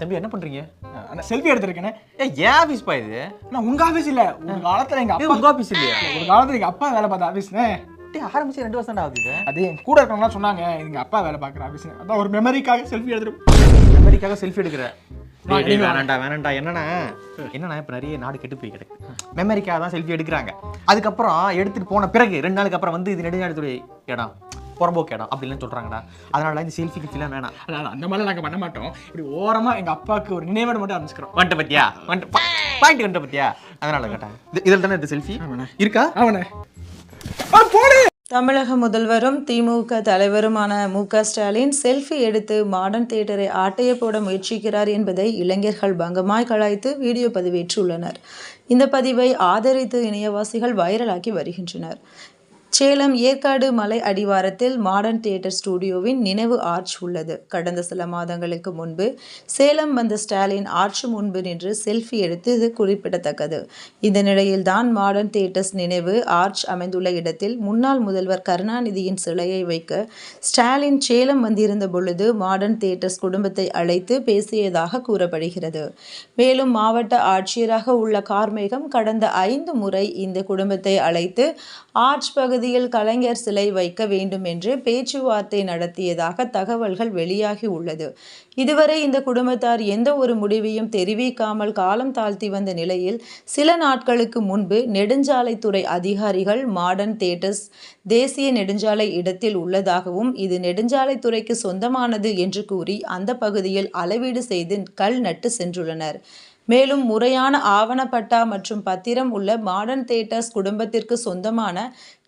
தம்பி என்ன பண்றீங்க? அந்த செல்ஃபி எடுத்திருக்கேனே. ஏ ஏன் ஆஃபீஸ் பா இது? நான் உங்க ஆபீஸ் இல்ல. ஒரு காலத்துல எங்க அப்பா உங்க ஆஃபீஸ் இல்லையா? ஒரு காலத்துல எங்க அப்பா வேலை பார்த்த ஆபீஸ்னே டேய் ஆரம்பிச்சு ரெண்டு வருஷம் ஆகுது அது கூட இருக்கவங்களாம் சொன்னாங்க எங்க அப்பா வேலை பார்க்குற ஆபீஸ் அதான் ஒரு மெமரிக்காக செல்ஃபி எடுத்துட்டு மெமரிக்காக செல்ஃபி எடுக்கிற. நான் டேய், டேய், நீங்க வேணாம்டா வேணாம்டா. என்னண்ணா? என்னண்ணா இப்போ நிறைய நாடு கெட்டு போய் கிடக்கு. மெமரிக்காக தான் செல்ஃபி எடுக்கிறாங்க. அதுக்கப்புறம் எடுத்துட்டு போன பிறகு ரெண்டு நாளுக்கு அப்புறம் வந்து இது நெடுஞ்சாடுத்துறை இடம். புறம்போக்கு இடம் அப்படிலாம் சொல்றாங்கடா. அதனால இந்த செல்ஃபி கிஃபிலாம் வேணாம். அதான் அந்த மாதிரிலாம் நாங்க பண்ண மாட்டோம். இப்படி ஓரமா எங்க அப்பாவுக்கு ஒரு நினைவோட மட்டும் அமைச்சுக்கிறோம் வந்துட்ட பத்தியா? வந்துட்டு பாயிண்ட் வந்துட்ட பத்தியா? அதனால கேட்டேன். இது- இதில் தானே இந்த செல்ஃபி இருக்கா? அவனே போடு! தமிழக முதல்வரும் திமுக தலைவருமான மு க ஸ்டாலின் செல்ஃபி எடுத்து மாடர்ன் தியேட்டரை ஆட்டைய போட முயற்சிக்கிறார் என்பதை இளைஞர்கள் பங்கமாய் கலாய்த்து வீடியோ பதிவேற்றுள்ளனர் இந்த பதிவை ஆதரித்து இணையவாசிகள் வைரலாக்கி வருகின்றனர். சேலம் ஏற்காடு மலை அடிவாரத்தில் மாடர்ன் தியேட்டர் ஸ்டுடியோவின் நினைவு ஆர்ச் உள்ளது. கடந்த சில மாதங்களுக்கு முன்பு சேலம் வந்த ஸ்டாலின் ஆர்ச் முன்பு நின்று செல்ஃபி எடுத்து இது குறிப்பிடத்தக்கது. இந்த நிலையில்தான் மாடர்ன் தியேட்டர்ஸ் நினைவு ஆர்ச் அமைந்துள்ள இடத்தில் முன்னாள் முதல்வர் கருணாநிதியின் சிலையை வைக்க ஸ்டாலின் சேலம் வந்திருந்த பொழுது மாடர்ன் தியேட்டர்ஸ் குடும்பத்தை அழைத்து பேசியதாக கூறப்படுகிறது. மேலும் மாவட்ட ஆட்சியராக உள்ள கார்மேகம் கடந்த ஐந்து முறை இந்த குடும்பத்தை அழைத்து ஆர்ச் பகுதி பகுதியில் கலைஞர் சிலை வைக்க வேண்டும் என்று பேச்சுவார்த்தை நடத்தியதாக தகவல்கள் வெளியாகி உள்ளது. இதுவரை இந்த குடும்பத்தார் எந்த ஒரு முடிவையும் தெரிவிக்காமல் காலம் தாழ்த்தி வந்த நிலையில் சில நாட்களுக்கு முன்பு நெடுஞ்சாலைத்துறை அதிகாரிகள் மாடர்ன் தியேட்டர்ஸ் தேசிய நெடுஞ்சாலை இடத்தில் உள்ளதாகவும் இது நெடுஞ்சாலைத்துறைக்கு சொந்தமானது என்று கூறி அந்த பகுதியில் அளவீடு செய்து கல் நட்டு சென்றுள்ளனர். மேலும் முறையான ஆவணப்பட்டா மற்றும் பத்திரம் உள்ள மாடர்ன் தியேட்டர்ஸ் குடும்பத்திற்கு சொந்தமான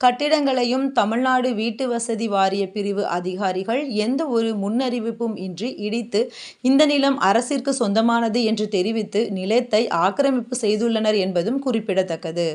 கட்டிடங்களையும் தமிழ்நாடு வீட்டு வசதி வாரிய பிரிவு அதிகாரிகள் எந்த ஒரு முன்னறிவிப்பும் இன்றி இடித்து இந்த நிலம் அரசிற்கு சொந்தமானது என்று தெரிவித்து நிலத்தை ஆக்கிரமிப்பு செய்துள்ளனர் என்பதும் குறிப்பிடத்தக்கது.